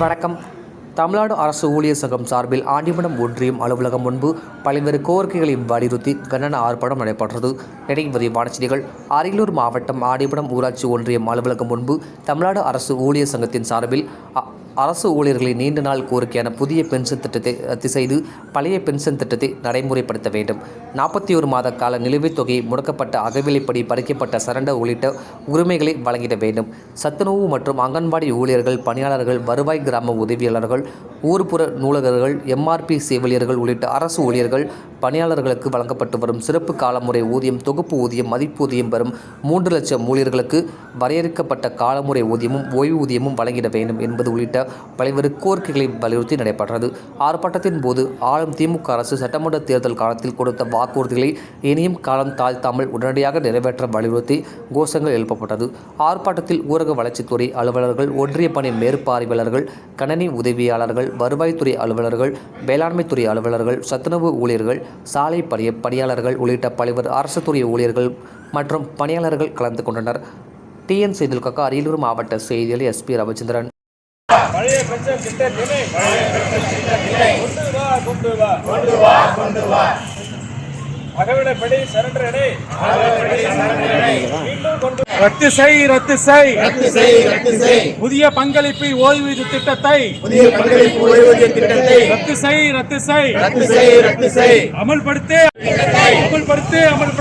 வணக்கம். தமிழ்நாடு அரசு ஊழியர் சங்கம் சார்பில் ஆண்டிமடம் ஒன்றியம் அலுவலகம் முன்பு பல்வேறு கோரிக்கைகளை வலியுறுத்தி கண்டன ஆர்ப்பாட்டம் நடைபெற்றது. இடைவெளி வானச்செடிகள் அரியலூர் மாவட்டம் ஆண்டிமடம் ஊராட்சி ஒன்றியம் அலுவலகம் முன்பு தமிழ்நாடு அரசு ஊழியர் சங்கத்தின் சார்பில் அரசு ஊழியர்களின் நீண்ட நாள் கோரிக்கையான புதிய பென்ஷன் திட்டத்தை ரத்து செய்து பழைய பென்ஷன் திட்டத்தை நடைமுறைப்படுத்த வேண்டும். நாற்பத்தி ஒரு மாத கால நிலுவைத் தொகையை முடக்கப்பட்ட அகவிலைப்படி பறிக்கப்பட்ட சரண்டர் உள்ளிட்ட உரிமைகளை வழங்கிட வேண்டும். சத்துணவு மற்றும் அங்கன்வாடி ஊழியர்கள் பணியாளர்கள் வருவாய் கிராம உதவியாளர்கள் ஊர்ப்புற நூலகர்கள் எம்ஆர்பி செவிலியர்கள் உள்ளிட்ட அரசு ஊழியர்கள் பணியாளர்களுக்கு வழங்கப்பட்டு வரும் சிறப்பு காலமுறை ஊதியம் தொகுப்பு ஊதியம் மதிப்பூதியம் பெறும் மூன்று லட்சம் ஊழியர்களுக்கு வரையறுக்கப்பட்ட காலமுறை ஊதியமும் ஓய்வூதியமும் வழங்கிட வேண்டும் என்பது உள்ளிட்ட பல்வேறு கோரிக்கைகளை வலியுறுத்தி நடைபெற்றது. ஆர்ப்பாட்டத்தின் போது ஆளும் திமுக அரசு சட்டமன்ற தேர்தல் காலத்தில் கொடுத்த வாக்குறுதிகளை இனியும் காலம் தாழ்த்தாமல் உடனடியாக நிறைவேற்ற வலியுறுத்தி கோஷங்கள் எழுப்பப்பட்டது. ஆர்ப்பாட்டத்தில் ஊரக வளர்ச்சித்துறை அலுவலர்கள் ஒன்றிய பணி மேற்பார்வையாளர்கள் கணனி உதவியாளர்கள் வருவாய்த்துறை அலுவலர்கள் வேளாண்மைத்துறை அலுவலர்கள் சத்துணவு ஊழியர்கள் சாலை பணிய பணியாளர்கள் உள்ளிட்ட பல்வேறு அரசு துறை ஊழியர்கள் மற்றும் பணியாளர்கள் கலந்து கொண்டனர். டிஎன் செய்திலுக்காக அரியலூர் மாவட்ட செய்தியாளர் எஸ்பி ரவிச்சந்திரன். பழைய பென்ஷன் திட்டத்தினை வா ரத்து செய் ரத்து செய். ரத்து செய் ரத்து செய். புதிய பங்களிப்பு ஓய்வூதிய திட்டத்தை. புதிய பங்களிப்பு ஓய்வூதிய திட்டத்தை. ரத்து செய் ரத்து செய். ரத்து செய் ரத்து செய். அமல்படுத்து அமல்படுத்து அமல்படுத்து.